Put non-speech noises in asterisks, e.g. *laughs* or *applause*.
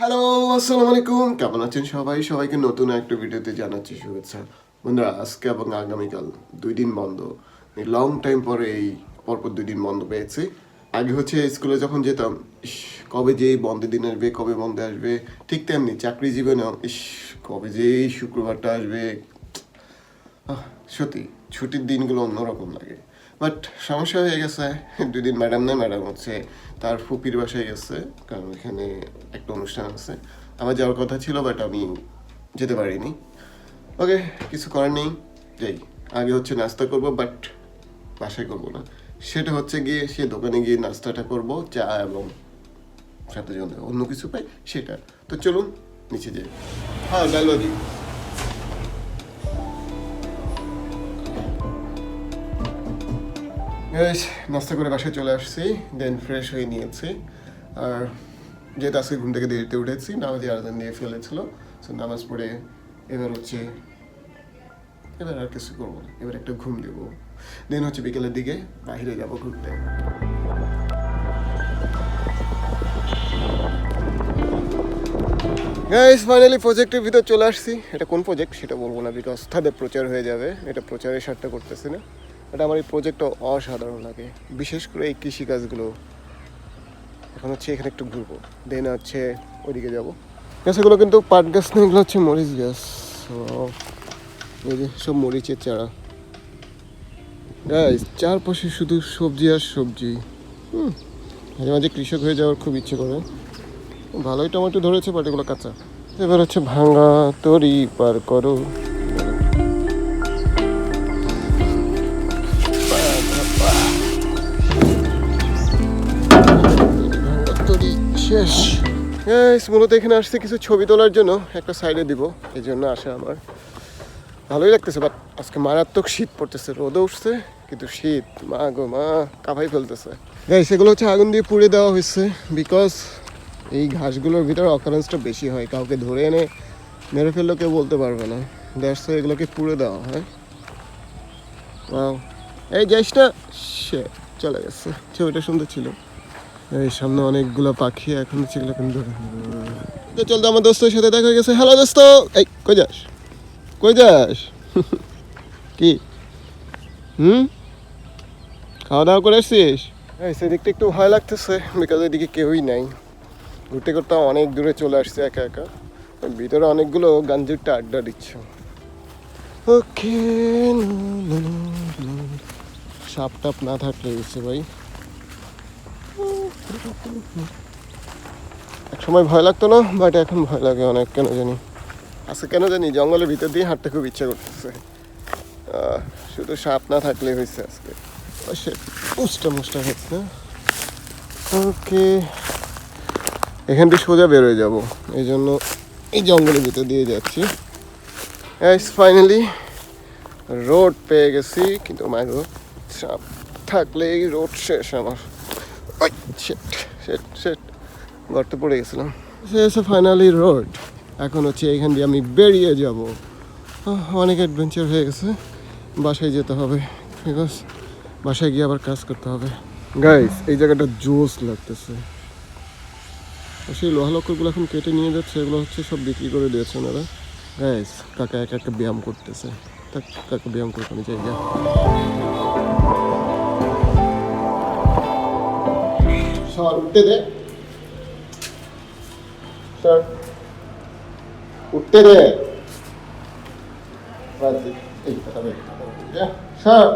Hello আসসালামু আলাইকুম। কেমন আছেন সবাই? সবাইকে নতুন একটা ভিডিওতে জানাচ্ছি শুভেচ্ছা। বন্ধুরা, আজকে এবং আগামীকাল দুই দিন বন্ধ। লং টাইম পরে এই পরপর দুই দিন বন্ধ পেয়েছি। আগে হচ্ছে স্কুলে যখন যেতাম, ইস, কবে যে বন্ধের দিন আসবে, কবে বন্ধে আসবে, ঠিক তেমনি চাকরি জীবনেও, ইস, কবে যে শুক্রবারটা আসবে সত্যি, ছুটির দিনগুলো অন্যরকম লাগে। বাট সমস্যা হয়ে গেছে। দুই দিন ম্যাডাম নেই ম্যাডাম হচ্ছে তার ফুপির বাসায় গেছে, কারণ এখানে একটা অনুষ্ঠান আছে। আমার যাওয়ার কথা ছিল, বাট আমি যেতে পারিনি। ওকে, কিছু করার নেই। যাই, আগে হচ্ছে নাস্তা করব, বাট বাসায় করব না। সেটা হচ্ছে গিয়ে, সে দোকানে গিয়ে নাস্তাটা করব, চা এবং সাথে অন্য কিছু পাই, সেটা। তো চলুন, নিচে যাই। হ্যাঁ ডালবাজি নাস্তা করে বাসায় চলে আসছি দেন ফ্রেশ হয়ে নিয়েছি। আর যেহেতু আজকে ঘুম থেকে দেরিতে উঠেছি, নামাজি আরাধান দিয়ে ফেলেছিল সো নামাজ পড়ে এবার হচ্ছে, এবার আর কিছু করব না, এবার একটা ঘুম দেবো। দেন হচ্ছে বিকেলের দিকে বাইরে যাব ঘুরতে। গাইস ফাইনালি প্রজেক্টের ভিতর চলে আসছি। এটা কোন প্রজেক্ট সেটা বলব না বিকজ তাদের প্রচার হয়ে যাবে। এটা প্রচারের স্বার্থে করতেছি না। এটা আমার এই প্রজেক্টটা অসাধারণ লাগে। বিশেষ করে এই কৃষিকাজগুলো এখন হচ্ছে এখানে একটু ঘুরবো। দেন হচ্ছে ওইদিকে যাব। গাছগুলো কিন্তু পাট গাছ না, এগুলো হচ্ছে মরিচ গাছ। এই যে সব মরিচের চারা। চারপাশে শুধু সবজি আর সবজি। হুম, মাঝে মাঝে কৃষক হয়ে যাওয়ার খুব ইচ্ছে করে। ভালোই টমেটো ধরেছে বাট এগুলো কাঁচা। এবার হচ্ছে ভাঙা তরি পার করো। শেষ। মূলত এখানে আসছে কিছু ছবি তোলার জন্য। একটা সাইডে দিব, এই জন্য আসা আমার। ভালোই লাগতেছে বাট আজকে মারাত্মক শীত পড়তেছে, রোদও উঠছে, কিন্তু শীত, মা গো মা কাভাই ফেলতেছে। গাইস এগুলো হচ্ছে আগুন দিয়ে পুড়ে দেওয়া হয়েছে বিকজ এই ঘাসগুলোর ভিতরে অকারেন্সটা বেশি হয়, কাউকে ধরে এনে মেরে ফেললে কেউ বলতে পারবে না। দ্যাটস এগুলোকে পুড়ে দেওয়া হয়. এই না সে চলে গেছে। ছবিটা সুন্দর ছিল। এই সামনে অনেকগুলো পাখি এখন এগুলো কিন্তু তো চলতে আমার দোস্তের সাথে দেখা হয়ে গেছে। হ্যালো দোস্ত। এই কই যাস? কই যাস? *laughs* কি? হুম? খাওয়া দাওয়া করে এসছিস এই সেদিকটা একটু ভয় লাগতেছে বিকজ এদিকে কেউই নাই। ঘুরতে ঘুরতে অনেক দূরে চলে আসছে একা একা। ভিতরে অনেকগুলো গাঞ্জুরটা আড্ডা দিচ্ছে। ওকে সাপ টাপ না থাকলে গেছে ভাই। এক সময় ভয় লাগতো না বাট এখন ভয় লাগে অনেক, কেন জানি। আজকে কেন জানি, জঙ্গলের ভিতর দিয়ে হাঁটতে খুব ইচ্ছা করতেছে। শুধু সাপ না থাকলে হয়েছে আজকে। উষ্টা মুষ্টা হচ্ছে ওকে। এখান থেকে সোজা বেরোয় যাব। এই জন্য এই জঙ্গলের ভিতর দিয়ে যাচ্ছি। ফাইনালি রোড পেয়ে গেছি, কিন্তু মায়ের সাপ থাকলে রোড শেষ আমার। শেট শেট শেট গর্তে পড়ে গেছিলাম। ফাইনালি রোড এখন হচ্ছে এইখান দিয়ে আমি বেরিয়ে যাব। অনেক অ্যাডভেঞ্চার হয়ে গেছে। বাসায় যেতে হবে বিকজ বাসায় গিয়ে আবার কাজ করতে হবে। গাইস এই জায়গাটা জোস লাগতেছে। সেই লোহা লক্করগুলো এখন কেটে নিয়ে যাচ্ছে এগুলো হচ্ছে সব বিক্রি করে দিয়েছে ওনারা গাইস কাকা একা একটা ব্যায়াম করতেছে। কাকা ব্যায়াম করতে আমি জায়গা ಅಲ್ಲಿ ಹುಟ್ಟಿದೆ. ಸರ್ ಹುಟ್ಟಿದೆ. ಸರ್